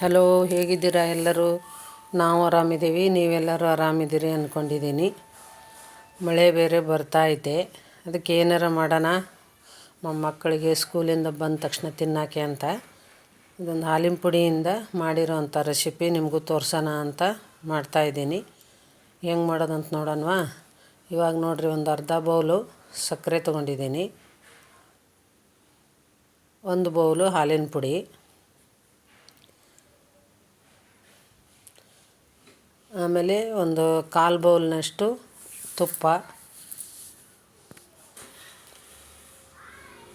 Hello, ಹೇಗಿದ್ದೀರಾ ಎಲ್ಲರೂ? ನಾವು ಆರಾಮಿದ್ದೀವಿ, ನೀವೆಲ್ಲರೂ ಆರಾಮಿದ್ದೀರಿ ಅಂದ್ಕೊಂಡಿದ್ದೀನಿ ಮಳೆ ಬೇರೆ ಬರ್ತಾ ಐತೆ ಅದಕ್ಕೆ ಏನಾರ ಮಾಡೋಣ? ಮಕ್ಕಳಿಗೆ ಸ್ಕೂಲಿಂದ ಬಂದ ತಕ್ಷಣ ತಿನ್ನೋಕ್ಕೆ ಅಂತ. ಇದೊಂದು ಹಾಲಿನ ಪುಡಿಯಿಂದ ಮಾಡಿರೋಂಥ ರೆಸಿಪಿ ನಿಮಗೂ ತೋರ್ಸೋಣ ಅಂತ ಮಾಡ್ತಾಯಿದ್ದೀನಿ ಹೆಂಗೆ ಮಾಡೋದಂತ ನೋಡೋಣವಾ? ಇವಾಗ ನೋಡಿರಿ, ಒಂದು ಅರ್ಧ ಬೌಲು ಸಕ್ಕರೆ ತೊಗೊಂಡಿದ್ದೀನಿ. ಒಂದು ಬೌಲು ಹಾಲಿನ ಪುಡಿ. ಆಮೇಲೆ ಒಂದು ಕಾಲು ಬೌಲ್ನಷ್ಟು ತುಪ್ಪ.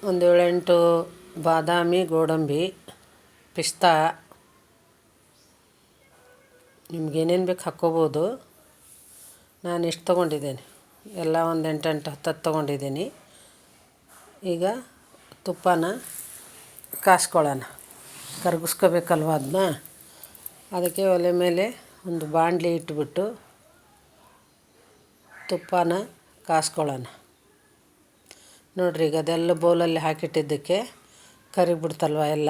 ಒಂದು ಏಳೆಂಟು ಬಾದಾಮಿ, ಗೋಡಂಬಿ, ಪಿಸ್ತಾ. ನಿಮ್ಗೇನೇನು ಬೇಕು ಹಾಕ್ಕೋಬೋದು. ನಾನು ಇಷ್ಟು ತೊಗೊಂಡಿದ್ದೇನೆ. ಎಲ್ಲ ಒಂದು ಎಂಟೆಂಟು ಹತ್ತು ಹತ್ತು ತೊಗೊಂಡಿದ್ದೀನಿ. ಈಗ ತುಪ್ಪನ ಕಾಸ್ಕೊಳ್ಳೋಣ ಕರಗಿಸ್ಕೋಬೇಕಲ್ವ ಅದನ್ನ ಅದಕ್ಕೆ ಒಲೆ ಮೇಲೆ ಒಂದು ಬಾಣಲಿ ಇಟ್ಬಿಟ್ಟು ತುಪ್ಪನ ಕಾಸ್ಕೊಳ್ಳೋಣ. ನೋಡ್ರಿ ಈಗ ಅದೆಲ್ಲ ಬೌಲಲ್ಲಿ ಹಾಕಿಟ್ಟಿದ್ದಕ್ಕೆ ಕರಿಬಿಡ್ತಲ್ವ ಎಲ್ಲ?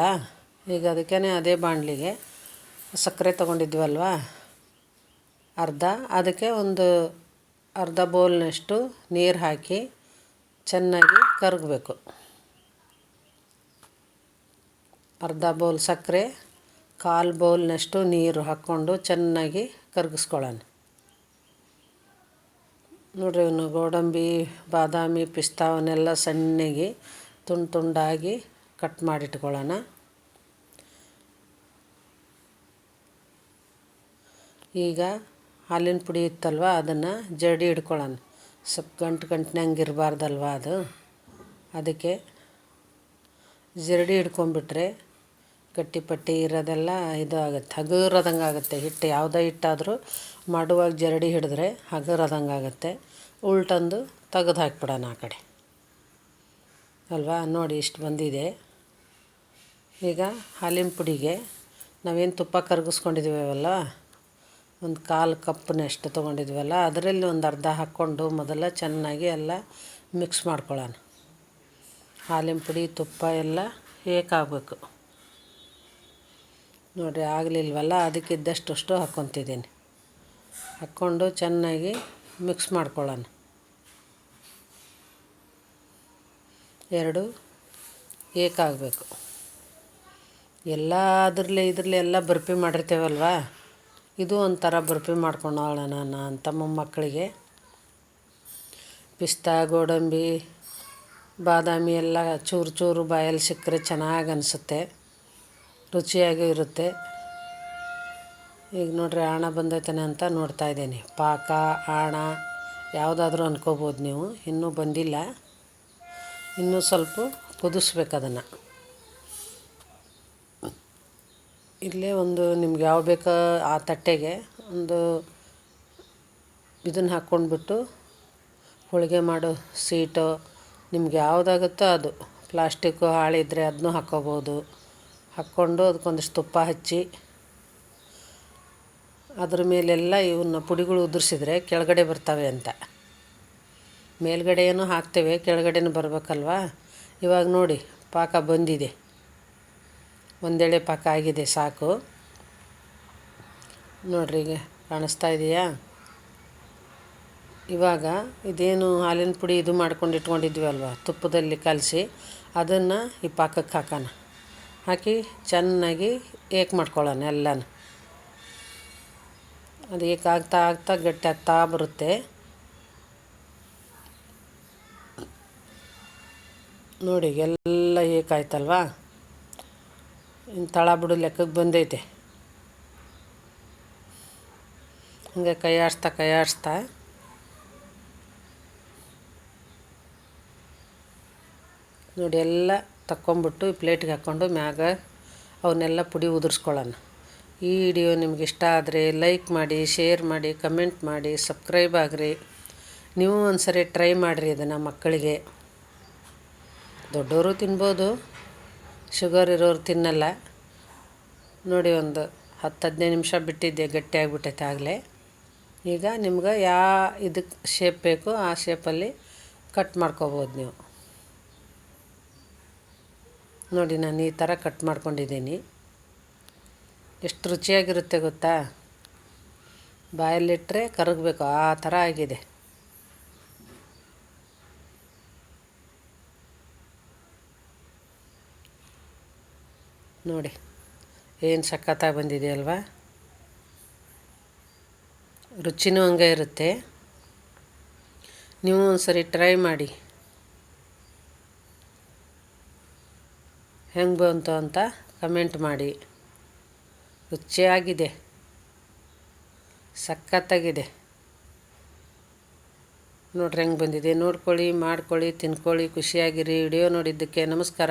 ಈಗ ಅದಕ್ಕೇ ಅದೇ ಬಾಣಲಿಗೆ ಸಕ್ಕರೆ ತೊಗೊಂಡಿದ್ವಲ್ವ? ಅರ್ಧ, ಅದಕ್ಕೆ ಒಂದು ಅರ್ಧ ಬೌಲ್ನಷ್ಟು ನೀರು ಹಾಕಿ ಚೆನ್ನಾಗಿ ಕರಗಬೇಕು. ಅರ್ಧ ಬೌಲ್ ಸಕ್ಕರೆ ಕಾಲು ಬೌಲ್ನಷ್ಟು ನೀರು ಹಾಕ್ಕೊಂಡು ಚೆನ್ನಾಗಿ ಕರಗಿಸ್ಕೊಳ್ಳೋಣ. ನೋಡಿರಿ ಇವನು ಗೋಡಂಬಿ, ಬಾದಾಮಿ ಪಿಸ್ತಾವನ್ನೆಲ್ಲ ಸಣ್ಣಗೆ ತುಂಡು ತುಂಡಾಗಿ ಕಟ್ ಮಾಡಿಟ್ಕೊಳ್ಳೋಣ. ಈಗ ಹಾಲಿನ ಪುಡಿ ಇತ್ತಲ್ವ, ಅದನ್ನು ಜಡಿ ಇಡ್ಕೊಳ್ಳೋಣ ಸ್ವಲ್ಪ ಗಂಟು ಗಂಟ್ನಂಗೆ ಇರಬಾರ್ದಲ್ವ ಅದು? ಅದಕ್ಕೆ ಜರಡಿ ಹಿಡ್ಕೊಂಬಿಟ್ರೆ ಗಟ್ಟಿ ಪಟ್ಟಿ ಇರೋದೆಲ್ಲ ಇದು ಆಗುತ್ತೆ, ಹಗುರದಂಗೆ ಆಗುತ್ತೆ. ಹಿಟ್ಟು ಯಾವುದೇ ಹಿಟ್ಟಾದರೂ ಮಾಡುವಾಗ ಜರಡಿ ಹಿಡಿದ್ರೆ ಹಗುರದಂಗೆ ಆಗುತ್ತೆ. ಉಲ್ಟಂದು ತೆಗೆದು ಹಾಕ್ಬಿಡೋಣ ಆ ಕಡೆ. ಅಲ್ವಾ? ನೋಡಿ ಇಷ್ಟು ಬಂದಿದೆ. ಈಗ ಹಾಲಿನ ಪುಡಿಗೆ ನಾವೇನು ತುಪ್ಪ ಕರಗಿಸ್ಕೊಂಡಿದ್ದೀವಲ್ಲ ಒಂದು ಕಾಲು ಕಪ್ನಷ್ಟು ತೊಗೊಂಡಿದ್ವಲ್ಲ ಅದರಲ್ಲಿ ಒಂದು ಅರ್ಧ ಹಾಕ್ಕೊಂಡು ಮೊದಲ ಚೆನ್ನಾಗಿ ಎಲ್ಲ ಮಿಕ್ಸ್ ಮಾಡ್ಕೊಳ್ಳೋಣ. ಹಾಲಿನ ಪುಡಿ, ತುಪ್ಪ ಎಲ್ಲ ಏಕಾಗಬೇಕು. ನೋಡಿರಿ, ಆಗಲಿಲ್ವಲ್ಲ ಅದಕ್ಕಿದ್ದಷ್ಟು ಹಾಕ್ಕೊತಿದ್ದೀನಿ ಹಾಕ್ಕೊಂಡು ಚೆನ್ನಾಗಿ ಮಿಕ್ಸ್ ಮಾಡ್ಕೊಳ್ಳೋಣ. ಎರಡು ಏಕಾಗಬೇಕು ಎಲ್ಲ ಅದರಲ್ಲೇ, ಇದರಲ್ಲೇ ಎಲ್ಲ ಬರ್ಫಿ ಮಾಡಿರ್ತೇವಲ್ವ? ಇದು ಒಂಥರ ಮಾಡ್ಕೊಳ್ಳೋಣ ನಾನು ಅಂತ ಮೊಮ್ಮಕ್ಕಳಿಗೆ. ಪಿಸ್ತಾ, ಗೋಡಂಬಿ, ಬಾದಾಮಿ ಎಲ್ಲ ಚೂರು ಚೂರು ಬಾಯಲ್ಲಿ ಸಿಕ್ಕರೆ ಚೆನ್ನಾಗಿ ಅನಿಸುತ್ತೆ. ರುಚಿಯಾಗಿ ಇರುತ್ತೆ. ಈಗ ನೋಡ್ರಿ ಆಣ ಬಂದೈತಾನೆ ಅಂತ ನೋಡ್ತಾ ಇದ್ದೀನಿ. ಪಾಕ, ಆಣ ಯಾವುದಾದ್ರೂ ಅನ್ಕೋಬೋದು ನೀವು. ಇನ್ನೂ ಬಂದಿಲ್ಲ. ಇನ್ನೂ ಸ್ವಲ್ಪ ಕುದಿಸ್ಬೇಕು ಅದನ್ನು. ಇಲ್ಲೇ ಒಂದು ನಿಮ್ಗೆ ಯಾವ ಬೇಕೋ ಆ ತಟ್ಟೆಗೆ ಒಂದು ಇದನ್ನು ಹಾಕ್ಕೊಂಡ್ಬಿಟ್ಟು ಹೋಳಿಗೆ ಮಾಡೋ ಸೀಟು. ನಿಮ್ಗೆ ಯಾವುದಾಗುತ್ತೋ ಅದು. ಪ್ಲಾಸ್ಟಿಕ್ಕು ಹಾಳಿದ್ರೆ ಅದನ್ನೂ ಹಾಕ್ಕೋಬೋದು ಹಾಕ್ಕೊಂಡು ಅದಕ್ಕೊಂದಿಷ್ಟು ತುಪ್ಪ ಹಚ್ಚಿ ಅದ್ರ ಮೇಲೆಲ್ಲ ಇವನ್ನ ಪುಡಿಗಳು ಉದುರಿಸಿದ್ರೆ ಕೆಳಗಡೆ ಬರ್ತವೆ ಅಂತ. ಮೇಲ್ಗಡೆ ಏನೋ ಹಾಕ್ತೇವೆ, ಕೆಳಗಡೆನೂ ಬರಬೇಕಲ್ವಾ? ಇವಾಗ ನೋಡಿ, ಪಾಕ ಬಂದಿದೆ. ಒಂದೆಳೆ ಪಾಕ ಆಗಿದೆ, ಸಾಕು. ನೋಡ್ರಿ ಈಗ ಕಾಣಿಸ್ತಾ ಇದೆಯಾ? ಇವಾಗ ಇದೇನು ಹಾಲಿನ ಪುಡಿ ಇದು ಮಾಡ್ಕೊಂಡು ಇಟ್ಕೊಂಡಿದ್ವಿ ತುಪ್ಪದಲ್ಲಿ ಕಲಸಿ ಅದನ್ನು ಈ ಪಾಕಕ್ಕೆ ಹಾಕೋಣ. ಹಾಕಿ ಚೆನ್ನಾಗಿ ಏಕ್ ಮಾಡ್ಕೊಳ್ಳೋಣ ಎಲ್ಲನೂ. ಅದು ಏಕ್ ಆಗ್ತಾ ಆಗ್ತಾ ಗಟ್ಟಿ ಆಗ್ತಾ ಬರುತ್ತೆ. ನೋಡಿ, ಎಲ್ಲ ಏಕಾಯ್ತಲ್ವಾ ಇನ್ನು ತಳ ಬಿಡು ಲೆಕ್ಕಕ್ಕೆ ಬಂದೈತೆ. ಹಂಗೆ ಕೈ ಆಡಿಸ್ತಾ ಕೈ ಆಡಿಸ್ತಾ ನೋಡಿ, ಎಲ್ಲ ತಕ್ಕೊಂಬಿಟ್ಟು ಪ್ಲೇಟ್ಗೆ ಹಾಕ್ಕೊಂಡು ಮ್ಯಾಗ ಅವನ್ನೆಲ್ಲ ಪುಡಿ ಉದುರಿಸ್ಕೊಳ್ಳೋಣ. ಈ ವಿಡಿಯೋ ನಿಮ್ಗೆ ಇಷ್ಟ ಆದರೆ ಲೈಕ್ ಮಾಡಿ, ಶೇರ್ ಮಾಡಿ, ಕಮೆಂಟ್ ಮಾಡಿ, ಸಬ್ಸ್ಕ್ರೈಬ್ ಆಗಿರಿ. ನೀವು ಒಂದ್ಸರಿ ಟ್ರೈ ಮಾಡಿರಿ ಇದನ್ನು ಮಕ್ಕಳಿಗೆ. ದೊಡ್ಡವರು ತಿನ್ಬೋದು, ಶುಗರ್ ಇರೋರು ತಿನ್ನಲ್ಲ. ನೋಡಿ ಒಂದು ಹತ್ತು ಹದಿನೈದು ನಿಮಿಷ ಬಿಟ್ಟಿದ್ದೆ, ಗಟ್ಟಿ ಆಗಿಬಿಟ್ಟೈತೆ ಆಗಲೇ. ಈಗ ನಿಮ್ಗೆ ಯಾವ ಇದಕ್ಕೆ ಶೇಪ್ ಬೇಕು ಆ ಶೇಪಲ್ಲಿ ಕಟ್ ಮಾಡ್ಕೋಬೋದು ನೀವು. ನೋಡಿ ನಾನು ಈ ಥರ ಕಟ್ ಮಾಡ್ಕೊಂಡಿದ್ದೀನಿ. ಎಷ್ಟು ರುಚಿಯಾಗಿರುತ್ತೆ ಗೊತ್ತಾ? ಬಾಯಲ್ಲಿಟ್ಟರೆ ಕರಗಬೇಕು, ಆ ಥರ ಆಗಿದೆ. ನೋಡಿ, ಏನು ಸಖತ್ತಾಗಿ ಬಂದಿದೆ ಅಲ್ವಾ? ರುಚಿನೂ ಹಂಗೆ ಇರುತ್ತೆ. ನೀವು ಒಂದು ಸರಿ ಟ್ರೈ ಮಾಡಿ. ಹೆಂಗೆ ಬಂತು ಅಂತ ಕಮೆಂಟ್ ಮಾಡಿ. ರುಚಿಯಾಗಿದೆ. ಸಖತ್ತಾಗಿದೆ. ನೋಡ್ರಿ ಹೆಂಗೆ ಬಂದಿದೆ. ನೋಡ್ಕೊಳ್ಳಿ, ಮಾಡ್ಕೊಳ್ಳಿ, ತಿನ್ಕೊಳ್ಳಿ, ಖುಷಿಯಾಗಿರಿ. ವಿಡಿಯೋ ನೋಡಿದ್ದಕ್ಕೆ ನಮಸ್ಕಾರ.